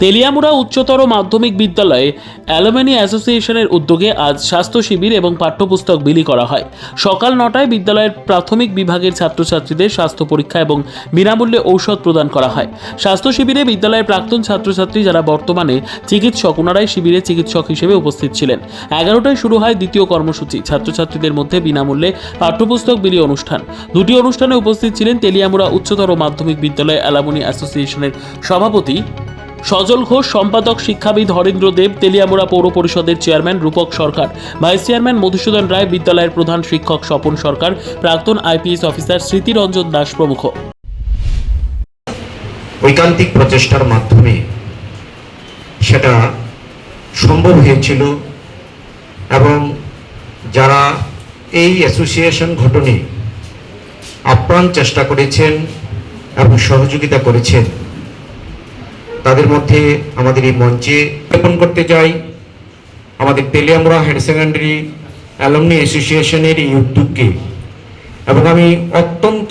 তেলিয়ামুড়া উচ্চতর মাধ্যমিক বিদ্যালয়ে অ্যালুমিনি অ্যাসোসিয়েশনের উদ্যোগে আজ স্বাস্থ্য শিবির এবং পাঠ্যপুস্তক বিলি করা হয়। সকাল নটায় বিদ্যালয়ের প্রাথমিক বিভাগের ছাত্রছাত্রীদের স্বাস্থ্য পরীক্ষা এবং বিনামূল্যে ঔষধ প্রদান করা হয়। স্বাস্থ্য শিবিরে বিদ্যালয়ের প্রাক্তন ছাত্রছাত্রী যারা বর্তমানে চিকিৎসক ওনারাই শিবিরে চিকিৎসক হিসেবে উপস্থিত ছিলেন। এগারোটায় শুরু হয় দ্বিতীয় কর্মসূচি, ছাত্রছাত্রীদের মধ্যে বিনামূল্যে পাঠ্যপুস্তক বিলি অনুষ্ঠান। দুটি অনুষ্ঠানে উপস্থিত ছিলেন তেলিয়ামুড়া উচ্চতর মাধ্যমিক বিদ্যালয় অ্যালামনি অ্যাসোসিয়েশনের সভাপতি সজল ঘোষ, সম্পাদক শিক্ষাবিদ হরেন্দ্র দেব, তেলিয়ামুড়া পৌর পরিষদের chairman Rupak Sarkar, vice chairman Madhusudan Roy, বিদ্যালয়ের প্রধান শিক্ষক স্বপন সরকার, প্রাক্তন আইপিএস অফিসার স্মৃতিরঞ্জন দাস প্রমুখ। ঐকান্তিক প্রচেষ্টার মাধ্যমে সেটা সম্ভব হয়েছিল এবং যারা এই অ্যাসোসিয়েশন ঘটনে আপ্রাণ চেষ্টা করেছেন এবং সহযোগিতা করেছেন তাদের মধ্যে আমাদের এই মঞ্চে জ্ঞাপন করতে যাই আমাদের তেলিয়ামুড়া হায়ার সেকেন্ডারি অ্যালমনি অ্যাসোসিয়েশনের এই উদ্যোগকে। এবং আমি অত্যন্ত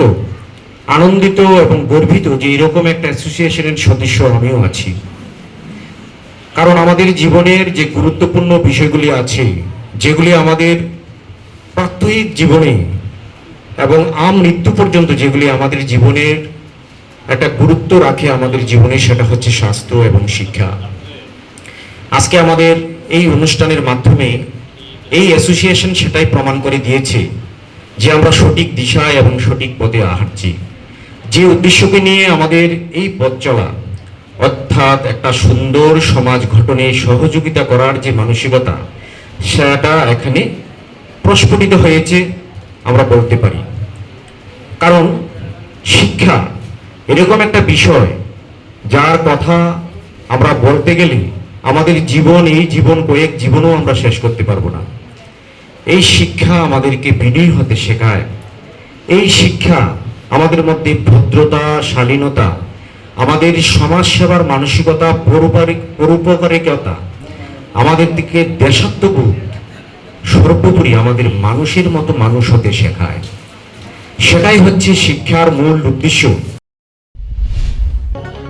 আনন্দিত এবং গর্বিত যে এরকম একটা অ্যাসোসিয়েশনের সদস্য আমিও আছি। কারণ আমাদের জীবনের যে গুরুত্বপূর্ণ বিষয়গুলি আছে, যেগুলি আমাদের প্রাত্যহিক জীবনে এবং আম মৃত্যু পর্যন্ত যেগুলি আমাদের জীবনের একটা গুরুত্ব রাখে আমাদের জীবনে, সেটা হচ্ছে স্বাস্থ্য এবং শিক্ষা। আজকে আমাদের এই অনুষ্ঠানের মাধ্যমে এই অ্যাসোসিয়েশন সেটাই প্রমাণ করে দিয়েছে যে আমরা সঠিক দিশায় এবং সঠিক পথে হাঁটছি। যে উদ্দেশ্যকে নিয়ে আমাদের এই পথ চলা, অর্থাৎ একটা সুন্দর সমাজ গঠনে সহযোগিতা করার যে মানসিকতা, সেটা এখানে প্রস্ফুটিত হয়েছে, আমরা বলতে পারি। কারণ শিক্ষা এরকম একটা বিষয় যার কথা আমরা বলতে গেলে আমাদের জীবন, এই জীবন, কয়েক জীবনও আমরা শেষ করতে পারব না। এই শিক্ষা আমাদেরকে বিনয়ী হতে শেখায়। এই শিক্ষা আমাদের মধ্যে ভদ্রতা, শালীনতা, আমাদের সমাজ সেবার মানসিকতা পরোপকারিকতা, আমাদের দিকে দেশাত্মবোধ সর্বোপরি আমাদের মানুষের মতো মানুষ হতে শেখায়। সেটাই হচ্ছে শিক্ষার মূল উদ্দেশ্য।